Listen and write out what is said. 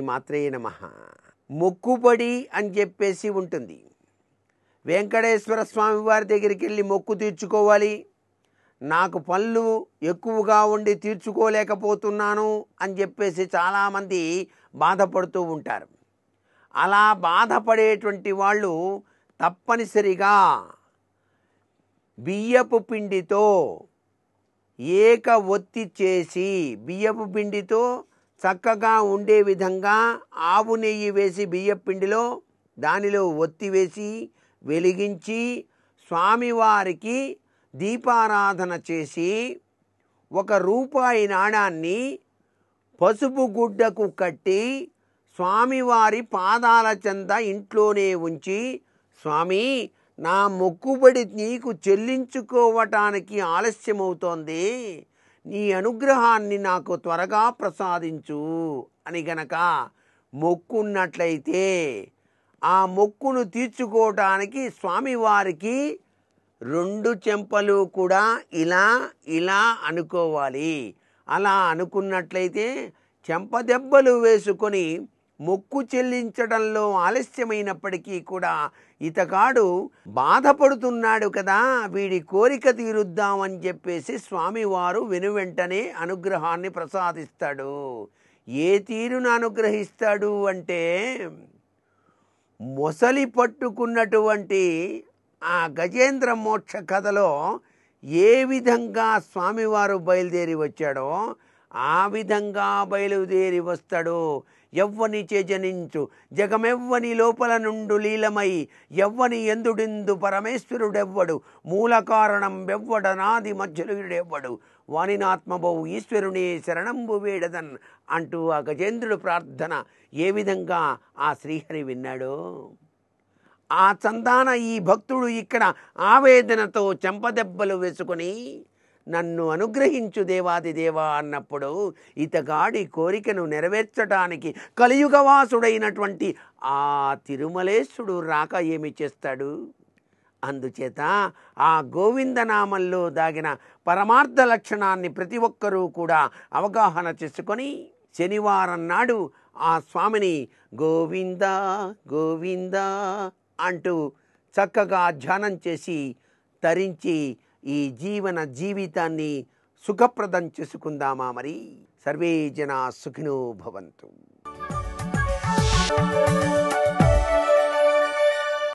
శ్రీమాత్రే నమ. మొక్కుబడి అని చెప్పేసి ఉంటుంది. వెంకటేశ్వర స్వామి వారి దగ్గరికి వెళ్ళి మొక్కు తీర్చుకోవాలి. నాకు పళ్ళు ఎక్కువగా ఉండి తీర్చుకోలేకపోతున్నాను అని చెప్పేసి చాలామంది బాధపడుతూ ఉంటారు. అలా బాధపడేటువంటి వాళ్ళు తప్పనిసరిగా బియ్యపు పిండితో ఏక ఒత్తి చేసి బియ్యపు పిండితో చక్కగా ఉండే విధంగా ఆవు నెయ్యి వేసి బియ్యపిండిలో దానిలో ఒత్తి వేసి వెలిగించి స్వామివారికి దీపారాధన చేసి ఒక రూపాయి నాణాన్ని పసుపు గుడ్డకు కట్టి స్వామివారి పాదాల చెంద ఇంట్లోనే ఉంచి స్వామి నా మొక్కుబడి నీకు చెల్లించుకోవటానికి ఆలస్యమవుతోంది. నీ అనుగ్రహాన్ని నాకు త్వరగా ప్రసాదించు. అని గనక మొక్కున్నట్లయితే ఆ మొక్కును తీర్చుకోవటానికి స్వామివారికి రెండు చెంపలు కూడా ఇలా ఇలా అనుకోవాలి. అలా అనుకున్నట్లయితే చెంపదెబ్బలు వేసుకొని మొక్కు చెల్లించడంలో ఆలస్యమైనప్పటికీ కూడా ఇతగాడు బాధపడుతున్నాడు కదా వీడి కోరిక తీరుద్దామని చెప్పేసి స్వామివారు వెనువెంటనే అనుగ్రహాన్ని ప్రసాదిస్తాడు. ఏ తీరును అనుగ్రహిస్తాడు అంటే మొసలి పట్టుకున్నటువంటి ఆ గజేంద్ర మోక్ష కథలో ఏ విధంగా స్వామివారు బయలుదేరి వచ్చాడో ఆ విధంగా బయలుదేరి వస్తాడు. ఎవ్వని చేజనించు. జగమెవ్వని లోపల నుండు లీలమై ఎవ్వని ఎందుడిందు పరమేశ్వరుడెవ్వడు? మూల కారణం వెవ్వడనాది మధ్యలుడెవ్వడు వానినాత్మబౌ ఈశ్వరుని శరణంబు వేడదన్ అంటూ ఆ గజేంద్రుడు ప్రార్థన. ఏ విధంగా? ఆ శ్రీహరి విన్నాడో. ఆ చందాన ఈ భక్తుడు ఇక్కడ ఆవేదనతో చెంపదెబ్బలు వేసుకొని నన్ను అనుగ్రహించు దేవాది దేవా అన్నప్పుడు ఇతగాడి కోరికను నెరవేర్చడానికి కలియుగవాసుడైనటువంటి ఆ తిరుమలేశుడు రాక ఏమి చేస్తాడు? అందుచేత ఆ గోవిందనామంలో దాగిన పరమార్థ లక్షణాన్ని ప్రతి ఒక్కరూ కూడా అవగాహన చేసుకొని శనివారం నాడు ఆ స్వామిని గోవింద గోవింద అంటూ చక్కగా ధ్యానం చేసి తరించి ఈ జీవన జీవితాన్ని సుఖప్రదం చేసుకుందామా మరి? సర్వే జనా సుఖినో భవంతు.